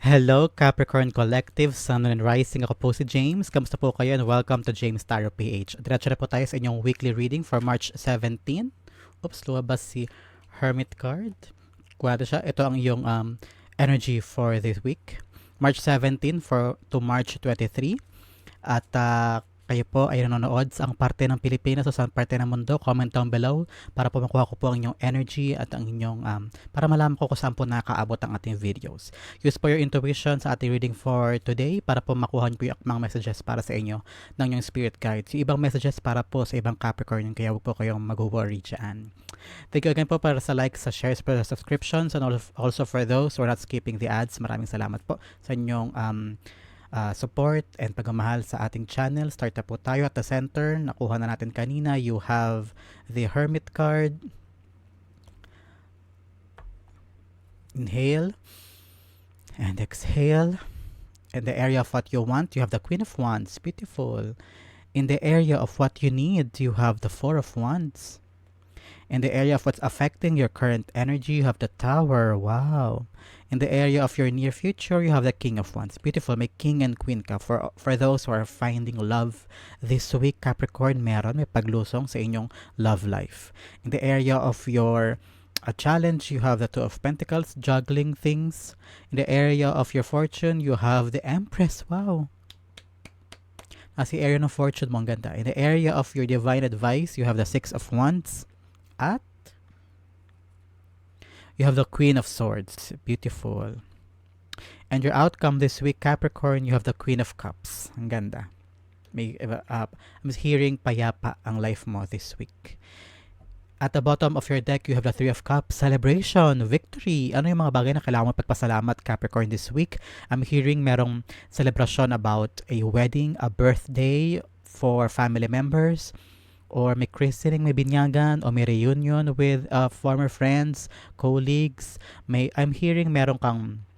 Hello Capricorn Collective, Sun and Rising. Ako po si James. Kamusta po kayo and welcome to James Tarot PH. Diretso na po tayo sa inyong weekly reading for March 17. Oops, lumabas si Hermit card. Kuwado siya. Ito ang iyong um, energy for this week. March 17 for to March 23. At uh, kayo po ay nanonood sa ang parte ng Pilipinas o sa parte ng mundo, comment down below para po makuha ko po ang inyong energy at ang inyong, um, para malaman ko kung saan po nakaabot ang ating videos. Use po your intuition sa ating reading for today para po makuha niyo po yung mga messages para sa inyo ng inyong spirit guides. Yung ibang messages para po sa ibang Capricorn, kaya huwag po kayong mag-worry dyan. Thank you again po para sa likes, sa shares, para sa subscriptions, and also for those who are not skipping the ads. Maraming salamat po sa inyong um, uh, support and pagmamahal sa ating channel. Start na po tayo at the center. Nakuha na natin kanina. You have the Hermit card. Inhale and exhale. In the area of what you want, you have the Queen of Wands. Beautiful. In the area of what you need, you have the Four of Wands. In the area of what's affecting your current energy, you have the Tower. Wow. In the area of your near future, you have the King of Wands. Beautiful. May King and Queen ka. For, for those who are finding love this week, Capricorn, meron. May paglusong sa inyong love life. In the area of your a challenge, you have the Two of Pentacles, juggling things. In the area of your fortune, you have the Empress. Wow. Nasa area ng fortune mo, ganda. In the area of your divine advice, you have the Six of Wands. At you have the Queen of Swords. Beautiful. And your outcome this week, Capricorn, you have the Queen of Cups. Ang ganda. May, uh, I'm hearing payapa ang life mo this week. At the bottom of your deck, you have the Three of Cups. Celebration, victory. Ano yung mga bagay na kailangan mo pagpasalamat, Capricorn, this week? I'm hearing merong celebration about a wedding, a birthday for family members, or may christening, may binyagan, o may reunion with uh, former friends, colleagues, may, I'm hearing meron kang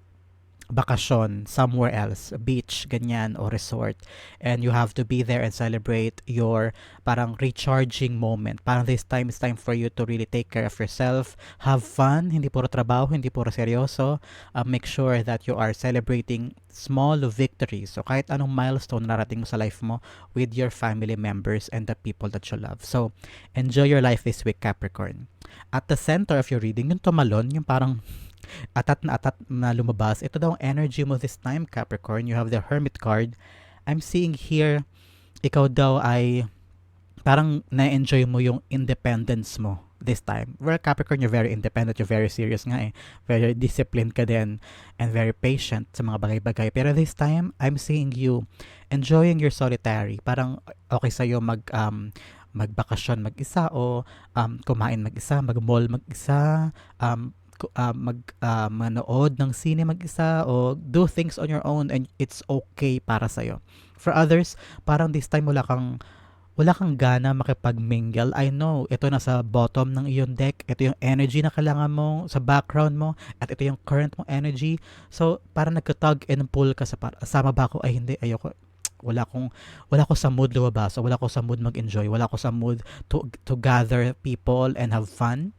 bakasyon somewhere else, beach, ganyan, o resort. And you have to be there and celebrate your parang recharging moment. Parang this time is time for you to really take care of yourself. Have fun, hindi puro trabaho, hindi puro seryoso. Uh, make sure that you are celebrating small victories. So kahit anong milestone narating mo sa life mo with your family members and the people that you love. So enjoy your life this week, Capricorn. At the center of your reading, yung tumalon, yung parang atat na atat na lumabas. Ito daw ang energy mo this time, Capricorn. You have the Hermit card. I'm seeing here, ikaw daw ay parang na-enjoy mo yung independence mo this time. Well, Capricorn, you're very independent, you're very serious nga eh. Very disciplined ka din and very patient sa mga bagay-bagay. Pero this time, I'm seeing you enjoying your solitary. Parang okay sa'yo mag, um, magbakasyon mag-isa o um, kumain mag-isa, mag-mall mag-isa, um, uh, mag uh, manood ng sine mag-isa o do things on your own and it's okay para sa iyo. For others, parang this time wala kang wala kang gana makipag-mingle. I know, ito na sa bottom ng iyong deck. Ito yung energy na kailangan mo sa background mo at ito yung current mo energy. So, parang nagka-tug and pull ka sa para, sama ba ako? Ay, hindi, ayoko wala akong wala ko sa mood lumabas wala ko sa mood mag-enjoy wala ko sa mood to to gather people and have fun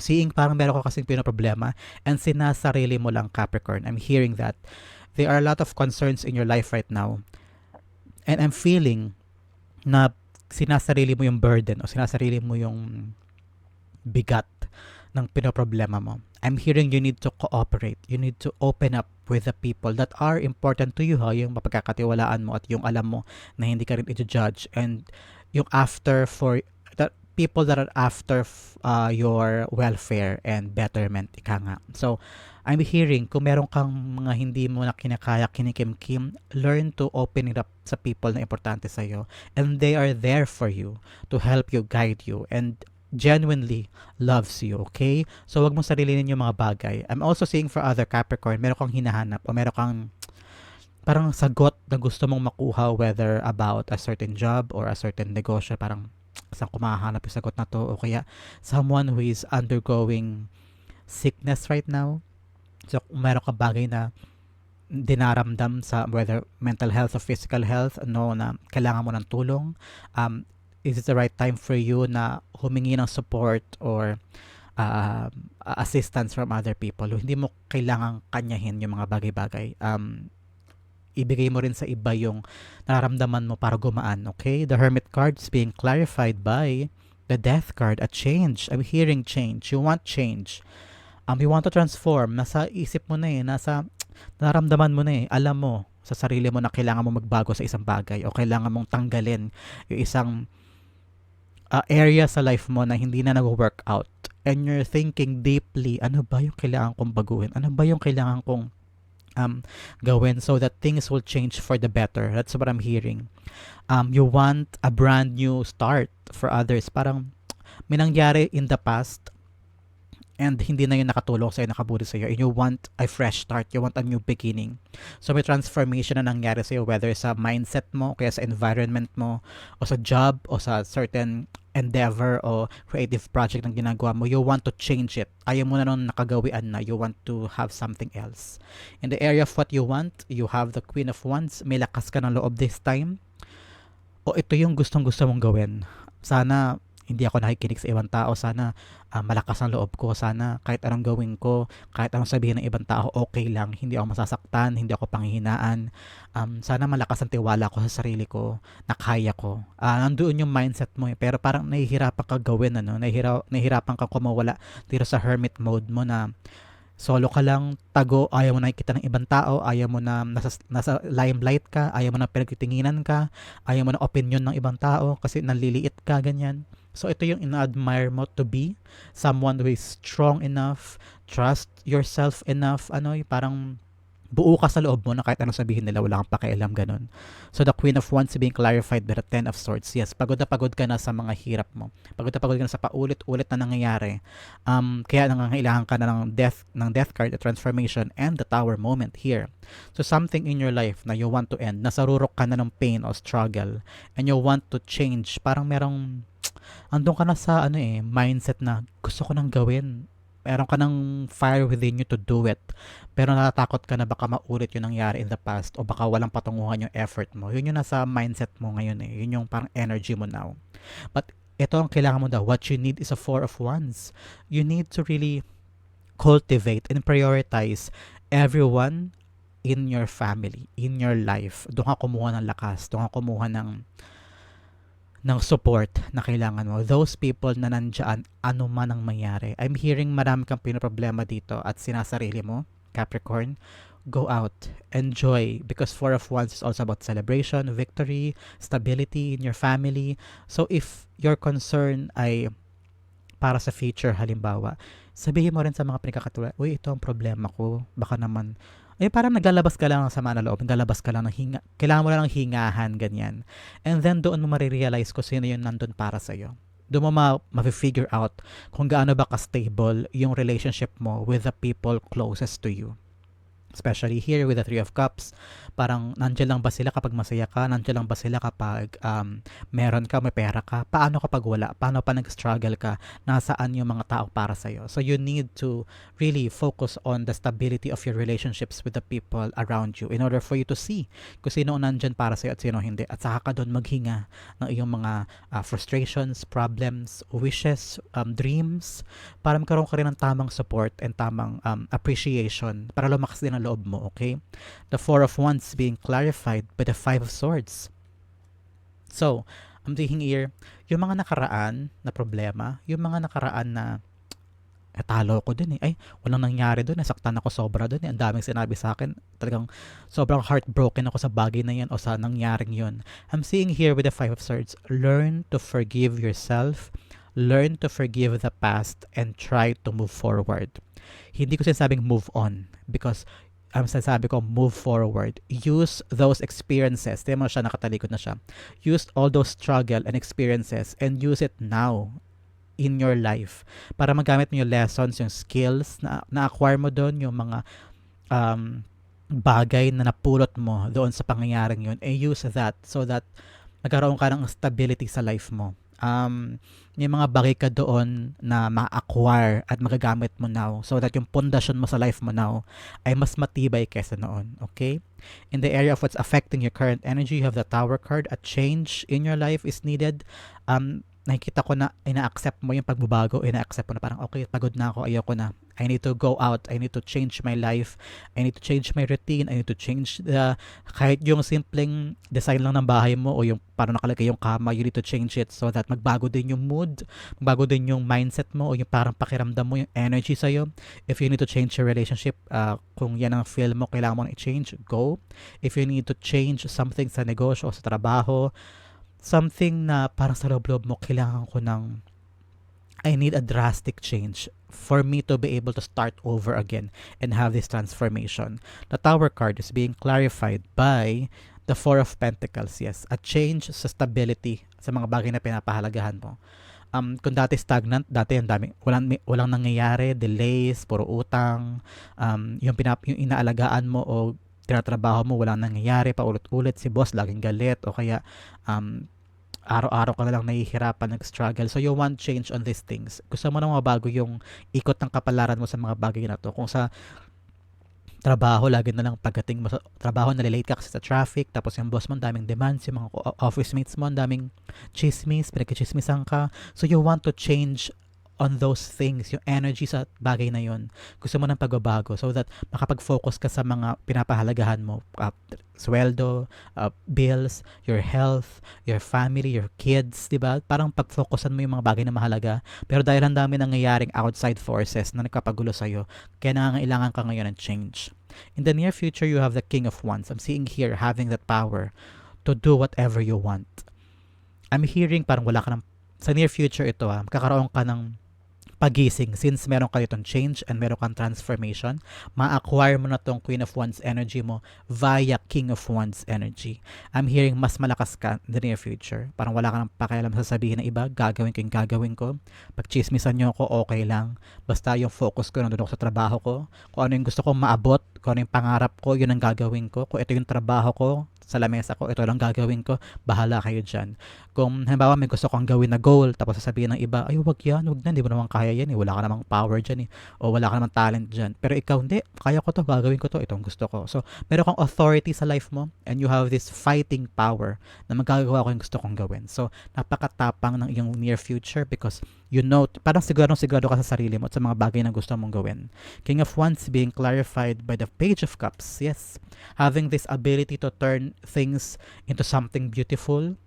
seeing parang meron ka kasing pinoproblema and sinasarili mo lang Capricorn. I'm hearing that. There are a lot of concerns in your life right now. And I'm feeling na sinasarili mo yung burden o sinasarili mo yung bigat ng pinoproblema mo. I'm hearing you need to cooperate. You need to open up with the people that are important to you, ha? yung mapagkakatiwalaan mo at yung alam mo na hindi ka rin i-judge and yung after for people that are after uh, your welfare and betterment, ika nga. So, I'm hearing, kung meron kang mga hindi mo na kinakaya, kinikim-kim, learn to open it up sa people na importante sa'yo. And they are there for you to help you, guide you, and genuinely loves you, okay? So, wag mong sarilinin yung mga bagay. I'm also seeing for other Capricorn, meron kang hinahanap o meron kang parang sagot na gusto mong makuha whether about a certain job or a certain negosyo, parang saan ko yung sagot na to o kaya someone who is undergoing sickness right now so kung meron ka bagay na dinaramdam sa whether mental health or physical health no na kailangan mo ng tulong um, is it the right time for you na humingi ng support or uh, assistance from other people. Hindi mo kailangang kanyahin yung mga bagay-bagay. Um, ibigay mo rin sa iba yung nararamdaman mo para gumaan, okay? The Hermit card is being clarified by the Death card, a change. I'm hearing change. You want change. Um, you want to transform. Nasa isip mo na eh, nasa nararamdaman mo na eh, alam mo sa sarili mo na kailangan mo magbago sa isang bagay o kailangan mong tanggalin yung isang uh, area sa life mo na hindi na nag-work out and you're thinking deeply, ano ba yung kailangan kong baguhin? Ano ba yung kailangan kong um, gawin so that things will change for the better. That's what I'm hearing. Um, you want a brand new start for others. Parang may nangyari in the past and hindi na yun nakatulong sa'yo, nakabuti sa'yo, and you want a fresh start, you want a new beginning. So may transformation na nangyari sa'yo, whether sa mindset mo, kaya sa environment mo, o sa job, o sa certain endeavor o creative project ng ginagawa mo, you want to change it. Ayaw mo na nung nakagawian na, you want to have something else. In the area of what you want, you have the Queen of Wands, may lakas ka ng loob this time, o ito yung gustong gusto mong gawin. Sana hindi ako nakikinig sa ibang tao. Sana uh, malakas ang loob ko. Sana kahit anong gawin ko, kahit anong sabihin ng ibang tao, okay lang. Hindi ako masasaktan, hindi ako panghihinaan. Um, sana malakas ang tiwala ko sa sarili ko na kaya ko. Uh, nandoon yung mindset mo. Eh. Pero parang nahihirapan ka gawin. Ano? Nahihira, nahihirapan ka kumawala dito sa hermit mode mo na solo ka lang, tago, ayaw mo nakikita ng ibang tao, ayaw mo na nasa, nasa limelight ka, ayaw mo na pinagtitinginan ka, ayaw mo na opinion ng ibang tao kasi naliliit ka, ganyan. So ito yung ina-admire mo to be. Someone who is strong enough, trust yourself enough, ano, parang buo ka sa loob mo na kahit anong sabihin nila, wala kang pakialam ganun. So the Queen of Wands being clarified by the Ten of Swords. Yes, pagod na pagod ka na sa mga hirap mo. Pagod na pagod ka na sa paulit-ulit na nangyayari. Um, kaya nangangailangan ka na ng death, ng death card, the transformation, and the tower moment here. So something in your life na you want to end, nasarurok ka na ng pain or struggle, and you want to change. Parang merong andun ka na sa ano eh, mindset na gusto ko nang gawin. Meron ka ng fire within you to do it. Pero natatakot ka na baka maulit yung nangyari in the past o baka walang patunguhan yung effort mo. Yun yung nasa mindset mo ngayon eh. Yun yung parang energy mo now. But ito ang kailangan mo daw. What you need is a four of wands. You need to really cultivate and prioritize everyone in your family, in your life. Doon ka kumuha ng lakas. Doon ka kumuha ng ng support na kailangan mo. Those people na nandyan, ano man ang mangyari. I'm hearing marami kang pinoproblema dito at sinasarili mo, Capricorn. Go out, enjoy, because Four of Wands is also about celebration, victory, stability in your family. So if your concern ay para sa future halimbawa, sabihin mo rin sa mga pinagkakatulad, uy, ito ang problema ko. Baka naman eh parang naglalabas ka lang ng sama na loob, naglalabas ka lang ng hinga, kailangan mo lang ng hingahan, ganyan. And then doon mo marirealize kung sino yung nandun para sa'yo. Doon mo ma- ma-figure out kung gaano ba ka-stable yung relationship mo with the people closest to you. Especially here with the Three of Cups, parang nandiyan lang ba sila kapag masaya ka? Nandiyan lang ba sila kapag um, meron ka, may pera ka? Paano kapag wala? Paano pa nag-struggle ka? Nasaan yung mga tao para sa'yo? So you need to really focus on the stability of your relationships with the people around you in order for you to see kung sino nandiyan para sa'yo at sino hindi. At saka ka doon maghinga ng iyong mga uh, frustrations, problems, wishes, um, dreams para magkaroon ka rin ng tamang support and tamang um, appreciation para lumakas din ang loob mo, okay? The Four of Wands being clarified by the Five of Swords. So, I'm thinking here, yung mga nakaraan na problema, yung mga nakaraan na eh, talo ko dun eh. Ay, walang nangyari dun. Nasaktan ako sobra dun eh. Ang daming sinabi sa akin. Talagang sobrang heartbroken ako sa bagay na yan o sa nangyaring yun. I'm seeing here with the Five of Swords, learn to forgive yourself, learn to forgive the past, and try to move forward. Hindi ko sinasabing move on because ang sasabi ko, move forward. Use those experiences. Di mo siya, nakatalikod na siya. Use all those struggle and experiences and use it now in your life para magamit mo yung lessons, yung skills na na-acquire mo doon, yung mga um, bagay na napulot mo doon sa pangyayaring yun and use that so that magkaroon ka ng stability sa life mo um, yung mga bagay ka doon na ma-acquire at magagamit mo now so that yung pundasyon mo sa life mo now ay mas matibay kesa noon. Okay? In the area of what's affecting your current energy, you have the Tower card. A change in your life is needed. Um, nakikita ko na ina-accept mo yung pagbabago, ina-accept mo na parang okay, pagod na ako, ayoko na. I need to go out, I need to change my life, I need to change my routine, I need to change the, kahit yung simpleng design lang ng bahay mo o yung parang nakalagay yung kama, you need to change it so that magbago din yung mood, magbago din yung mindset mo o yung parang pakiramdam mo, yung energy sa'yo. If you need to change your relationship, uh, kung yan ang feel mo, kailangan mo i-change, go. If you need to change something sa negosyo o sa trabaho, something na parang sa loob-loob mo, kailangan ko ng I need a drastic change for me to be able to start over again and have this transformation. The Tower card is being clarified by the Four of Pentacles, yes. A change sa stability sa mga bagay na pinapahalagahan mo. Um, kung dati stagnant, dati ang dami, walang, walang nangyayari, delays, puro utang, um, yung, pinap, yung inaalagaan mo o tinatrabaho mo, walang nangyayari, paulit-ulit, si boss laging galit, o kaya um, araw-araw ka na lang nahihirapan, nag-struggle. So, you want change on these things. Gusto mo na mabago yung ikot ng kapalaran mo sa mga bagay na to. Kung sa trabaho, lagi na lang pagdating mo sa trabaho, nalilate ka kasi sa traffic, tapos yung boss mo, daming demands, yung mga office mates mo, daming chismis, pinagkichismisan ka. So, you want to change on those things, yung energy sa bagay na yon. Gusto mo ng pagbabago so that makapag-focus ka sa mga pinapahalagahan mo. Uh, sweldo, uh, bills, your health, your family, your kids, di ba? Parang pag-focusan mo yung mga bagay na mahalaga. Pero dahil ang dami nangyayaring outside forces na nagkapagulo sa'yo, kaya nangangailangan ka ngayon ng change. In the near future, you have the King of Wands. I'm seeing here having that power to do whatever you want. I'm hearing parang wala ka ng sa near future ito ha, magkakaroon ka ng pagising since meron ka itong change and meron kang transformation, ma-acquire mo na tong Queen of Wands energy mo via King of Wands energy. I'm hearing mas malakas ka in the near future. Parang wala ka nang pakialam sa sabihin ng iba, gagawin ko yung gagawin ko. Pag chismisan nyo ako, okay lang. Basta yung focus ko nandun ako sa trabaho ko. Kung ano yung gusto kong maabot, kung ano yung pangarap ko, yun ang gagawin ko. Kung ito yung trabaho ko, sa lamesa ko, ito lang gagawin ko, bahala kayo dyan. Kung halimbawa may gusto kong gawin na goal, tapos sasabihin ng iba, ay wag yan, wag na, hindi mo naman kaya yan eh, wala ka namang power dyan eh, o wala ka namang talent dyan. Pero ikaw, hindi, kaya ko to, gagawin ko to, itong gusto ko. So, meron kang authority sa life mo, and you have this fighting power na magagawa ko yung gusto kong gawin. So, napakatapang ng iyong near future because you know, parang sigurado sigurado ka sa sarili mo at sa mga bagay na gusto mong gawin. King of Wands being clarified by the Page of Cups. Yes, having this ability to turn things into something beautiful,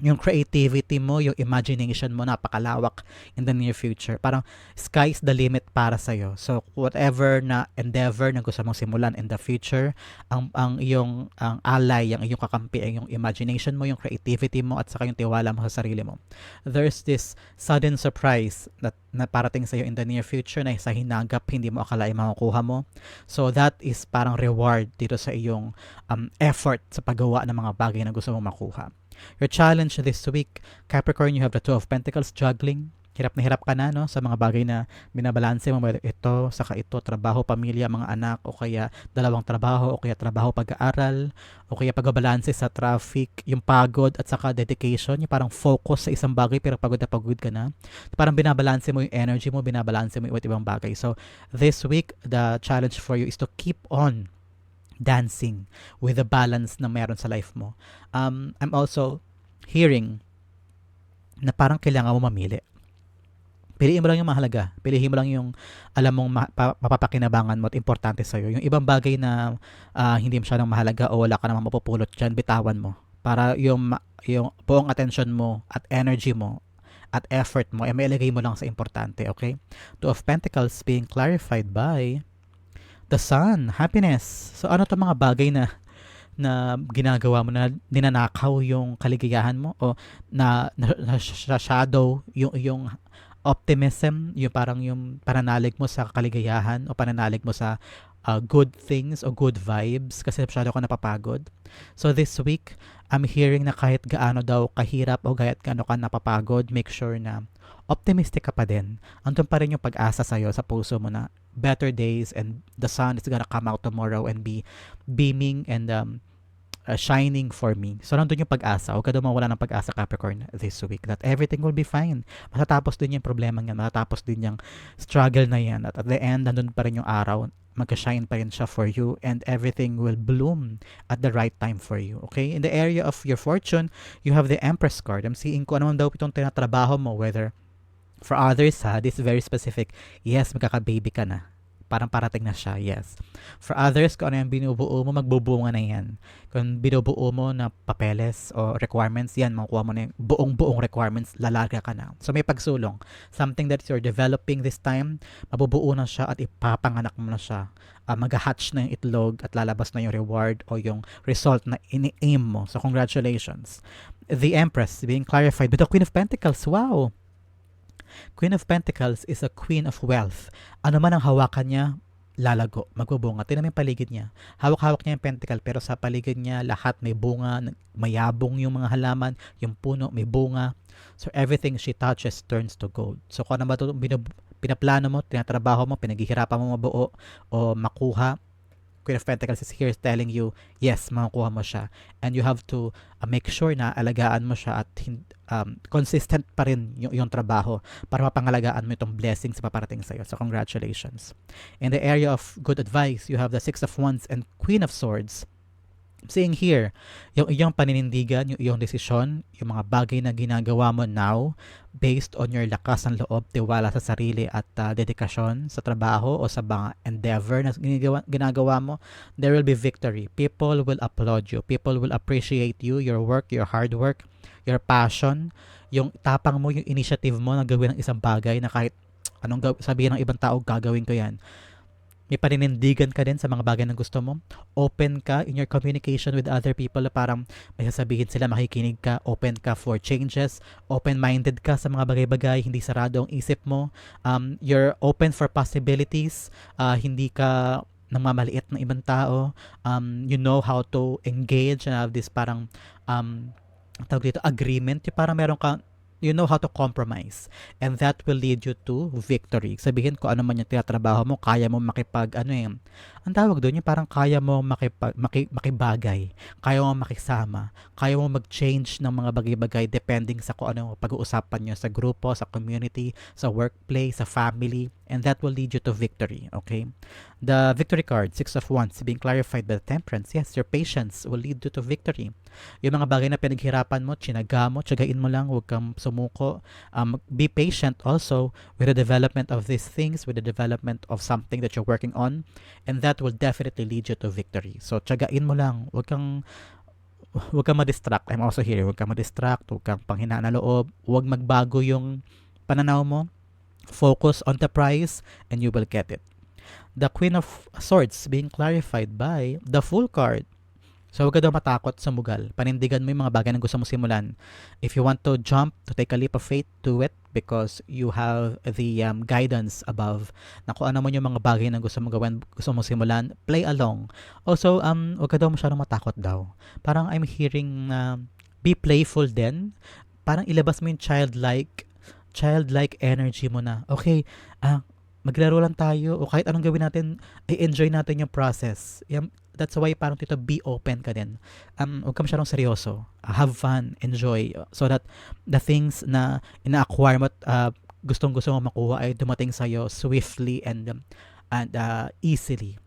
yung creativity mo, yung imagination mo napakalawak in the near future. Parang sky's the limit para sa iyo. So whatever na endeavor na gusto mong simulan in the future, ang ang iyong ang ally, ang iyong kakampi, ang iyong imagination mo, yung creativity mo at saka yung tiwala mo sa sarili mo. There's this sudden surprise that na parating sa iyo in the near future na sa hinagap hindi mo akalain makukuha mo. So that is parang reward dito sa iyong um, effort sa paggawa ng mga bagay na gusto mong makuha. Your challenge this week, Capricorn, you have the Two of Pentacles, juggling. Hirap na hirap ka na no, sa mga bagay na binabalanse mo. Ito, saka ito, trabaho, pamilya, mga anak, o kaya dalawang trabaho, o kaya trabaho, pag-aaral, o kaya pagbabalanse sa traffic, yung pagod at saka dedication, yung parang focus sa isang bagay pero pagod na pagod ka na. Parang binabalanse mo yung energy mo, binabalanse mo yung iba't ibang bagay. So, this week, the challenge for you is to keep on dancing with the balance na meron sa life mo. Um, I'm also hearing na parang kailangan mo mamili. Piliin mo lang yung mahalaga. Piliin mo lang yung alam mong ma- mapapakinabangan mo at importante sa'yo. Yung ibang bagay na uh, hindi masyadong mahalaga o wala ka namang mapupulot dyan, bitawan mo. Para yung, yung buong attention mo at energy mo at effort mo, eh, mailagay mo lang sa importante, okay? Two of Pentacles being clarified by the sun, happiness. So ano to mga bagay na na ginagawa mo na ninanakaw yung kaligayahan mo o na, na, na shadow yung yung optimism, yung parang yung pananalig mo sa kaligayahan o pananalig mo sa uh, good things o good vibes kasi masyado ka napapagod. So this week, I'm hearing na kahit gaano daw kahirap o kahit gaano ka napapagod, make sure na optimistic ka pa din. Andun pa rin yung pag-asa sa'yo sa puso mo na better days and the sun is gonna come out tomorrow and be beaming and um, uh, shining for me. So, nandun yung pag-asa. Huwag ka daw mawala ng pag-asa, Capricorn, this week. That everything will be fine. Matatapos din yung problema yan. Matatapos din yung struggle na yan. At at the end, nandun pa rin yung araw magka-shine pa rin siya for you and everything will bloom at the right time for you. Okay? In the area of your fortune, you have the Empress card. I'm seeing kung ano man daw itong tinatrabaho mo, whether for others ha, this is very specific. Yes, magkaka-baby ka na parang parating na siya, yes. For others, kung ano yung binubuo mo, magbubunga na yan. Kung binubuo mo na papeles o requirements, yan, makukuha mo na yung buong-buong requirements, lalarga ka na. So may pagsulong. Something that you're developing this time, mabubuo na siya at ipapanganak mo na siya. Uh, mag-hatch na yung itlog at lalabas na yung reward o yung result na ini-aim mo. So congratulations. The Empress being clarified with the Queen of Pentacles. Wow! Queen of Pentacles is a queen of wealth. Ano man ang hawakan niya, lalago, magbubunga. Tingnan mo yung paligid niya. Hawak-hawak niya yung pentacle pero sa paligid niya lahat may bunga, mayabong yung mga halaman, yung puno may bunga. So everything she touches turns to gold. So kung ano ba ito pinaplano mo, tinatrabaho mo, pinaghihirapan mo mabuo o makuha, Queen of Pentacles is here telling you, yes, makukuha mo siya. And you have to uh, make sure na alagaan mo siya at um, consistent pa rin yung, yung trabaho para mapangalagaan mo itong blessings na paparating sa'yo. So, congratulations. In the area of good advice, you have the Six of Wands and Queen of Swords seeing here, yung iyong paninindigan, yung iyong desisyon, yung mga bagay na ginagawa mo now based on your lakas ng loob, tiwala sa sarili at uh, dedikasyon sa trabaho o sa mga endeavor na ginagawa, ginagawa mo, there will be victory. People will applaud you. People will appreciate you, your work, your hard work, your passion, yung tapang mo, yung initiative mo na gawin ng isang bagay na kahit anong sabihin ng ibang tao, gagawin ko yan may paninindigan ka din sa mga bagay na gusto mo. Open ka in your communication with other people parang may sasabihin sila, makikinig ka, open ka for changes, open-minded ka sa mga bagay-bagay, hindi sarado ang isip mo. Um, you're open for possibilities, uh, hindi ka namamaliit ng ibang tao. Um, you know how to engage and have this parang um, tawag dito, agreement. Yung parang meron ka you know how to compromise and that will lead you to victory. Sabihin ko ano man yung tinatrabaho mo, kaya mo makipag ano eh. Ang tawag doon yung parang kaya mo makipag, maki, makibagay, kaya mo makisama, kaya mo mag-change ng mga bagay-bagay depending sa kung ano pag-uusapan nyo sa grupo, sa community, sa workplace, sa family, and that will lead you to victory, okay? The victory card, Six of Wands, being clarified by the Temperance. Yes, your patience will lead you to victory. Yung mga bagay na pinaghirapan mo, chinaga mo, tsagain mo lang, huwag kang sumuko. Um, be patient also with the development of these things, with the development of something that you're working on, and that will definitely lead you to victory. So, tsagain mo lang, huwag kang huwag kang ma-distract. I'm also here. Huwag kang ma-distract, huwag kang panghinaan na loob, huwag magbago yung pananaw mo. Focus on the prize and you will get it. The Queen of Swords being clarified by the Full card. So, huwag ka daw matakot sa mugal. Panindigan mo yung mga bagay na gusto mo simulan. If you want to jump, to take a leap of faith, do it because you have the um, guidance above na kung ano mo yung mga bagay na gusto mo gawin, gusto mo simulan, play along. Also, um, huwag ka daw masyadong matakot daw. Parang I'm hearing, uh, be playful din. Parang ilabas mo yung childlike, childlike energy mo na. Okay, ah, uh, maglaro lang tayo o kahit anong gawin natin, i-enjoy natin yung process. Yan, that's why parang dito be open ka din. Um, huwag ka masyadong seryoso. Uh, have fun, enjoy so that the things na ina-acquire mo uh, gustong gusto mo makuha ay dumating sa iyo swiftly and um, and uh, easily.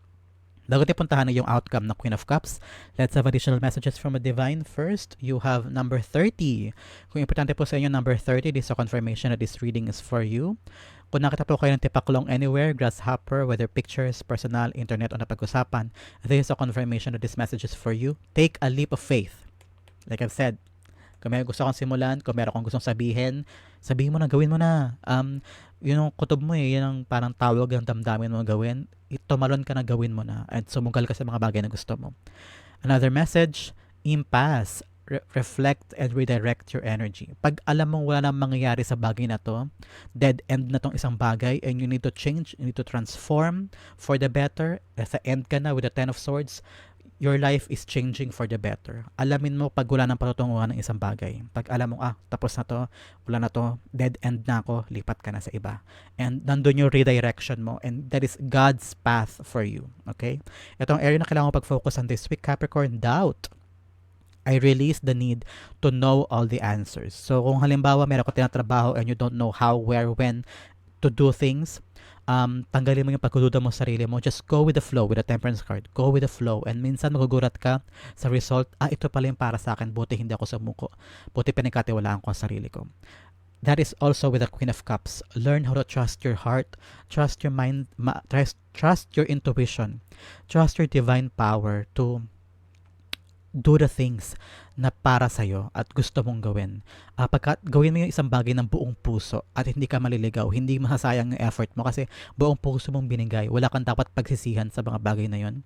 Bago tayo puntahan na yung outcome ng Queen of Cups, let's have additional messages from a divine. First, you have number 30. Kung importante po sa inyo number 30, this is a confirmation that this reading is for you. Kung nakita po kayo ng tipaklong anywhere, grasshopper, whether pictures, personal, internet, o napag-usapan, this is a confirmation that this message is for you. Take a leap of faith. Like I've said, kung may gusto kang simulan, kung meron kang gustong sabihin, sabihin mo na, gawin mo na. Um, yun ang kutob mo eh, yun ang parang tawag ng damdamin mo gawin. Itumalon ka na, gawin mo na. At sumugal ka sa mga bagay na gusto mo. Another message, impasse re- reflect and redirect your energy. Pag alam mong wala nang mangyayari sa bagay na to, dead end na tong isang bagay and you need to change, you need to transform for the better, at the end ka na with the Ten of Swords, your life is changing for the better. Alamin mo pag wala nang patutunguhan ng isang bagay. Pag alam mo, ah, tapos na to, wala na to, dead end na ako, lipat ka na sa iba. And nandun yung redirection mo and that is God's path for you. Okay? Itong area na kailangan mo pag-focus on this week, Capricorn, doubt I release the need to know all the answers. So kung halimbawa meron ka tinatrabaho and you don't know how, where, when to do things, um, tanggalin mo yung pagkududa mo sa sarili mo. Just go with the flow with the temperance card. Go with the flow. And minsan magugulat ka sa result, ah, ito pala yung para sa akin. Buti hindi ako sumuko. Buti pinagkatiwalaan ko ang sarili ko. That is also with the Queen of Cups. Learn how to trust your heart, trust your mind, ma- trust, trust your intuition, trust your divine power to do the things na para sa'yo at gusto mong gawin. Ah, pagka gawin mo yung isang bagay ng buong puso at hindi ka maliligaw, hindi masasayang yung effort mo kasi buong puso mong binigay. Wala kang dapat pagsisihan sa mga bagay na yon.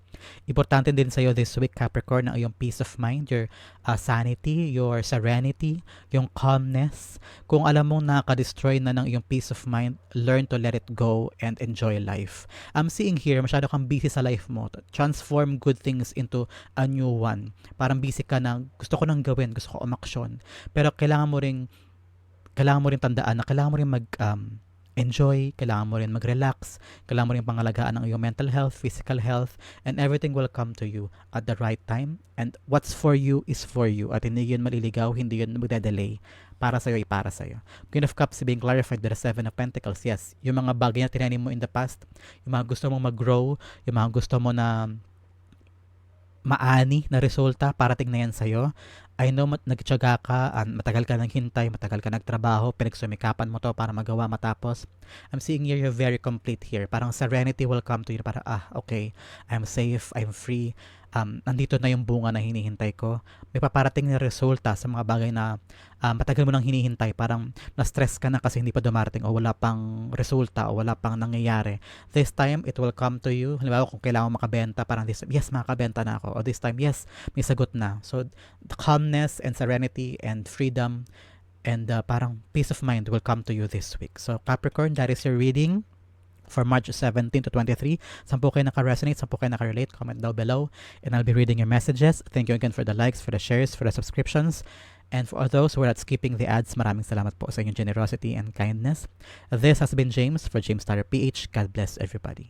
Importante din sa'yo this week, Capricorn, ang iyong peace of mind, your ah, sanity, your serenity, yung calmness. Kung alam mong nakaka-destroy na ng iyong peace of mind, learn to let it go and enjoy life. I'm seeing here, masyado kang busy sa life mo. Transform good things into a new one. Parang busy ka na, gusto ko nang gawin, gusto ko umaksyon. Pero kailangan mo ring kailangan mo rin tandaan na kailangan mo rin mag um, enjoy, kailangan mo rin mag-relax, kailangan mo rin pangalagaan ang iyong mental health, physical health, and everything will come to you at the right time. And what's for you is for you. At hindi yun maliligaw, hindi yun magdadelay. Para sa'yo, ay para sa'yo. Queen of Cups being clarified by the Seven of Pentacles. Yes, yung mga bagay na tinanim mo in the past, yung mga gusto mong mag-grow, yung mga gusto mo na maani na resulta parating na yan sa'yo. I know mat- nagtyaga ka, an- matagal ka naghintay, matagal ka nagtrabaho, pinagsumikapan mo to para magawa matapos. I'm seeing here you're very complete here. Parang serenity will come to you. Para, ah, okay, I'm safe, I'm free. Um, nandito na yung bunga na hinihintay ko. May paparating na resulta sa mga bagay na ah, matagal mo nang hinihintay. Parang na-stress ka na kasi hindi pa dumarating o wala pang resulta o wala pang nangyayari. This time, it will come to you. Halimbawa, kung kailangan mo makabenta, parang this yes, makakabenta na ako. O this time, yes, may sagot na. So, the calmness and serenity and freedom and uh, parang peace of mind will come to you this week. So, Capricorn, that is your reading for March 17 to 23. Sampu kayo naka-resonate, sampu kayo naka-relate, comment down below. And I'll be reading your messages. Thank you again for the likes, for the shares, for the subscriptions. And for those who are not skipping the ads, maraming salamat po sa inyong generosity and kindness. This has been James for James Starter PH. God bless everybody.